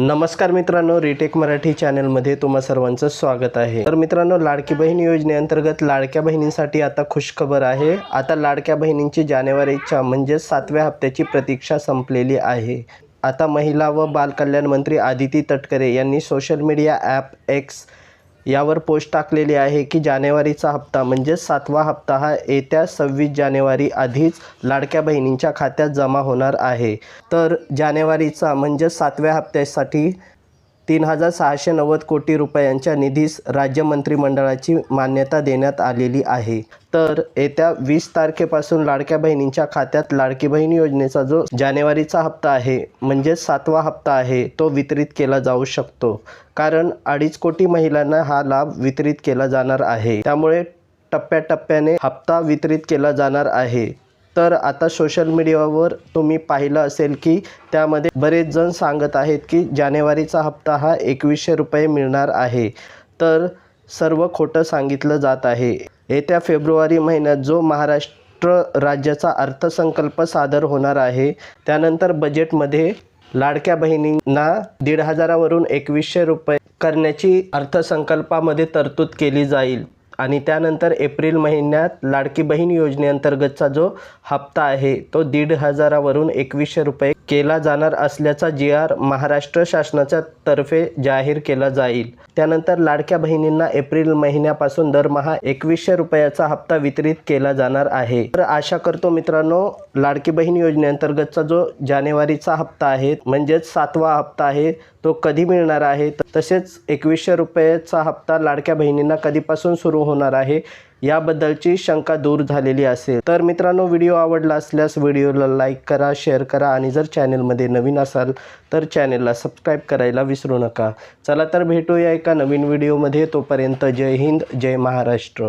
नमस्कार मित्रांनो रिटेक मराठी चॅनलमध्ये तुम्हा सर्वांचं स्वागत आहे. तर मित्रांनो लाडकी बहीण योजनेअंतर्गत लाडक्या बहिणींसाठी आता खुशखबर आहे. आता लाडक्या बहिणींची जानेवारीच्या म्हणजे सातव्या हप्त्याची प्रतीक्षा संपलेली आहे. आता महिला व बालकल्याण मंत्री आदिती तटकरे यांनी सोशल मीडिया ॲप एक्स यावर पोस्ट टाकलेली आहे की जानेवारीचा हप्ता म्हणजे सातवा हप्ता हा येत्या सव्वीस जानेवारी आधीच लाडक्या बहिणींच्या खात्यात जमा होणार आहे. तर जानेवारीचा म्हणजे सातव्या हप्त्यासाठी तीन हजार सहाशे नव्वद कोटी रुपयांच्या निधीस राज्य मंत्रिमंडळाची मान्यता देण्यात आलेली आहे. तर येत्या वीस तारखेपासून लाडक्या बहिणींच्या खात्यात लाडकी बहीण योजनेचा जो जानेवारीचा हप्ता आहे म्हणजे सातवा हप्ता आहे तो वितरित केला जाऊ शकतो. कारण अडीच कोटी महिलांना हा लाभ वितरित केला जाणार आहे. त्यामुळे टप्प्याटप्प्याने हप्ता वितरित केला जाणार आहे. तर आता सोशल मीडियावर तुम्ही पाहिलं असेल की त्यामध्ये बरेच जण सांगत आहेत की जानेवारीचा हप्ता हा एकवीसशे रुपये मिळणार आहे. तर सर्व खोटं सांगितलं जात आहे. येत्या फेब्रुवारी महिन्यात जो महाराष्ट्र राज्याचा अर्थसंकल्प सादर होणार आहे त्यानंतर बजेटमध्ये लाडक्या बहिणींना दीड हजारावरून एकवीसशे रुपये करण्याची अर्थसंकल्पामध्ये तरतूद केली जाईल. आणि त्यानंतर एप्रिल महिन्यात लाडकी बहीण योजनेअंतर्गतचा जो हप्ता आहे तो दीड हजारावरून एकवीसशे रुपये केला जाणार असल्याचा जी आर महाराष्ट्र शासनाच्या तर्फे जाहीर केला जाईल. त्यानंतर लाडक्या बहिणींना एप्रिल महिन्यापासून दरमहा एकवीसशे रुपयाचा हप्ता वितरित केला जाणार आहे. तर आशा करतो मित्रांनो लाडकी बहीण योजनेअंतर्गतचा जो जानेवारीचा हप्ता आहे म्हणजेच सातवा हप्ता आहे तो कधी मिळणार आहे? तसेच एकवीसशे रुपयाचा हप्ता लाडक्या बहिणींना कधीपासून सुरू होणार आहे? याबद्दलची शंका दूर झालेली असेल तर मित्रांनो व्हिडिओ आवडला असल्यास व्हिडिओला लाईक करा शेअर करा आणि जर चॅनलमध्ये नवीन असाल तर चॅनलला सबस्क्राईब करायला विसरू नका. चला तर भेटूया एका नवीन व्हिडिओमध्ये. तोपर्यंत जय हिंद जय महाराष्ट्र.